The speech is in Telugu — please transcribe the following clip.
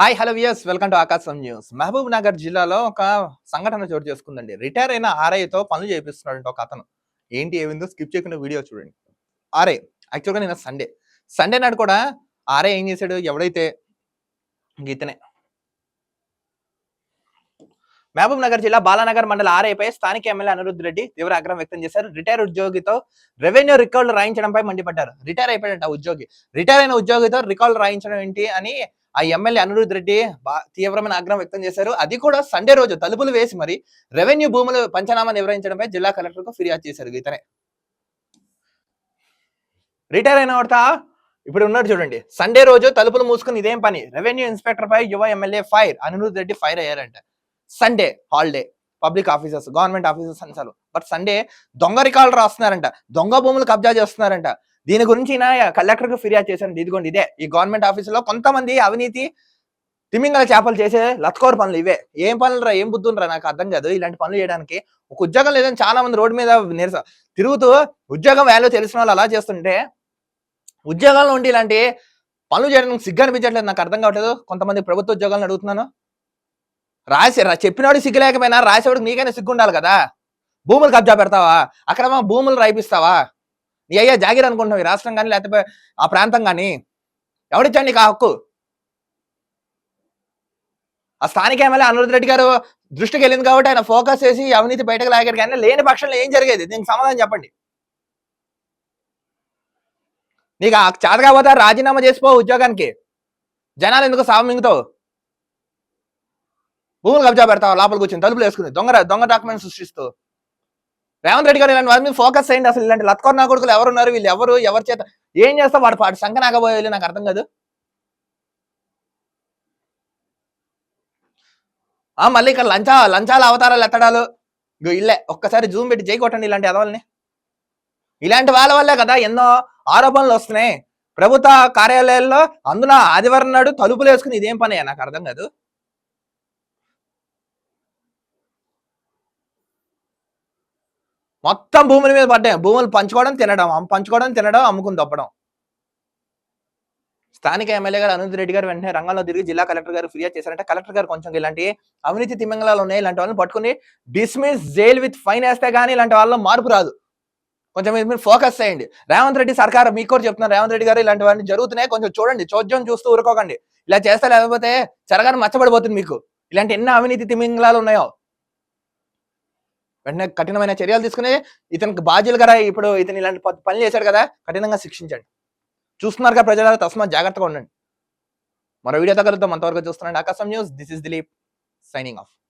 Hi hello viewers welcome to Akasham news. Mahabubnagar జిల్లాలో ఒక సంఘటన చోటు చేసుకుందండి. రిటైర్ అయిన ఆర్ఐతో పనులు చేపిస్తున్నాడు ఒక అతను. ఏంటి ఏమిందో స్కిప్ చేయకుండా వీడియో చూడండి. ఆర్ఐ యాక్చువల్గా నేను సండే. సండే నాడు కూడా ఆర్ఐ ఏం చేశాడు? ఎవడైతే గీతనే. మహబూబ్ నగర్ జిల్లా బాలానగర్ మండల ఆర్ఐపై స్థానిక ఎమ్మెల్యే అనిరుద్ధ్ రెడ్డి తీవ్ర ఆగ్రహం వ్యక్తం చేశారు. రిటైర్ ఉద్యోగితో రెవెన్యూ రికార్డులు రాయించడంపై మండిపడ్డారు. రిటైర్ అయిపోయాడంట ఉద్యోగి. రిటైర్ అయిన ఉద్యోగితో రికార్డులు రాయించడం ఏంటి అని ఆ ఎమ్మెల్యే అనిరుద్ధ్ రెడ్డి తీవ్రమైన ఆగ్రహం వ్యక్తం చేశారు. అది కూడా సండే రోజు తలుపులు వేసి మరి రెవెన్యూ భూములు పంచనామా నిర్వహించడంపై జిల్లా కలెక్టర్కు ఫిర్యాదు చేశారు ఇతనే రిటైర్ అయిన వాడతా? ఇప్పుడు ఉన్నాడు చూడండి. సండే రోజు తలుపులు మూసుకుని ఇదేం పని? రెవెన్యూ ఇన్స్పెక్టర్ పై యువ MLA fire Anirudh Reddy fire అయ్యారంట. Sunday holiday public officers government officers అని బట్ సండే దొంగ రికార్డులు రాస్తున్నారంట. దొంగ భూములు కబ్జా చేస్తున్నారంట. దీని గురించి కలెక్టర్కు ఫిర్యాదు చేశాను ఇదిగోండి ఇదే. ఈ గవర్నమెంట్ ఆఫీసులో కొంతమంది అవినీతి తిమింగల చేపలు చేసే లత్కోర్ పనులు ఇవే. ఏం పనులు రా ఏం బుద్ధునరా నాకు అర్థం కాదు. ఇలాంటి పనులు చేయడానికి ఒక ఉద్యోగం లేదని చాలా మంది రోడ్డు మీద నిరస తిరుగుతూ ఉద్యోగం వాల్యూ తెలిసిన వాళ్ళు అలా చేస్తుంటే ఉద్యోగాల్లో ఉండి ఇలాంటి పనులు చేయడానికి సిగ్గు అనిపించట్లేదు. నాకు అర్థం కావట్లేదు. కొంతమంది ప్రభుత్వ ఉద్యోగాలను అడుగుతున్నాను. రాసి చెప్పినవాడు సిగ్గు లేకపోయినా రాసేవాడికి నీకైనా సిగ్గు ఉండాలి కదా. భూములు కబ్జా పెడతావా? అక్రమ భూములు రాయిపిస్తావా నీ అయ్యా జాగిర్ అనుకుంటున్నావు? ఈ రాష్ట్రం కానీ లేకపోతే ఆ ప్రాంతం కానీ ఎవడిచ్చాడు నీకు ఆ హక్కు? ఆ స్థానిక ఎమ్మెల్యే అనిరుద్ధ్ రెడ్డి గారు దృష్టికి వెళ్ళింది కాబట్టి ఆయన ఫోకస్ చేసి అవినీతి బయటకు లాగారు కానీ లేని పక్షంలో ఏం జరిగేది? దీనికి సమాధానం చెప్పండి. నీకు ఆ చేత కాకపోతే రాజీనామా చేసిపో ఉద్యోగానికి. జనాలు ఎందుకు సామింగుతావు భూములు కబ్జా పెడతావు? లోపల కూర్చొని తలుపులు వేసుకుని దొంగ దొంగ డాక్యుమెంట్స్ సృష్టిస్తూ. రేవంత్ రెడ్డి గారు ఇలాంటి వారి మీద ఫోకస్ అయ్యింది అసలు ఇలాంటి లత్కొర్ నా కొడుకులు ఎవరున్నారు? వీళ్ళు ఎవరు? ఎవరి చేత? ఏం చేస్తా? వాడు పాడు. శంఖ నాగబోయే నాకు అర్థం కాదు. ఆ మళ్ళీ ఇక్కడ లంచా లంచాల అవతారాలు ఎత్తడాలు. ఇల్లే. ఒక్కసారి జూమ్ పెట్టి జై కొట్టండి ఇలాంటి ఎదవల్ని ఇలాంటి వాళ్ళ వల్లే కదా ఎన్నో ఆరోపణలు వస్తున్నాయి. ప్రభుత్వ కార్యాలయాల్లో అందులో ఆదివారం నాడు తలుపులు వేసుకుని ఇదేం పని నాకు అర్థం కాదు. మొత్తం భూముల మీద పడ్డాయి. భూములు పంచుకోవడం తినడం. పంచుకోవడం తినడం అమ్ముకుని తప్పడం. స్థానిక ఎమ్మెల్యే గారు అనంత్ రెడ్డి గారు వెంటనే రంగంలో తిరిగి జిల్లా కలెక్టర్ గారు ఫిర్యాదు చేశారంటే కలెక్టర్ గారు కొంచెం ఇలాంటి అవినీతి తిమ్మంగళాలు ఉన్నాయి. ఇలాంటి వాళ్ళని పట్టుకుని డిస్మిస్ జైల్ విత్ ఫైన్ వేస్తే కానీ ఇలాంటి వాళ్ళలో మార్పు రాదు. కొంచెం మీరు ఫోకస్ చేయండి. రేవంత్ రెడ్డి సర్కార్ మీకు కూడా చెప్తున్నారు రేవంత్ రెడ్డి గారు ఇలాంటి వాటిని జరుగుతున్నాయి. కొంచెం చూడండి. చోద్యం చూస్తూ ఊరుకోకండి. ఇలా చేస్తే లేకపోతే చెరగాని మచ్చబడిపోతుంది మీకు. ఇలాంటి ఎన్ని అవినీతి తిమింగళాలు ఉన్నాయో. వెంటనే కఠినమైన చర్యలు తీసుకుని ఇతనికి బాధ్యులు కదా ఇప్పుడు ఇతను ఇలాంటి ప- పనులు చేశాడు కదా కఠినంగా శిక్షించండి. చూస్తున్నారుగా ప్రజల తస్మాత్ జాగ్రత్తగా ఉండండి. మరో వీడియో దగ్గరతో అంతవరకు చూస్తున్నాండి Akasham news. This is Dilip signing off.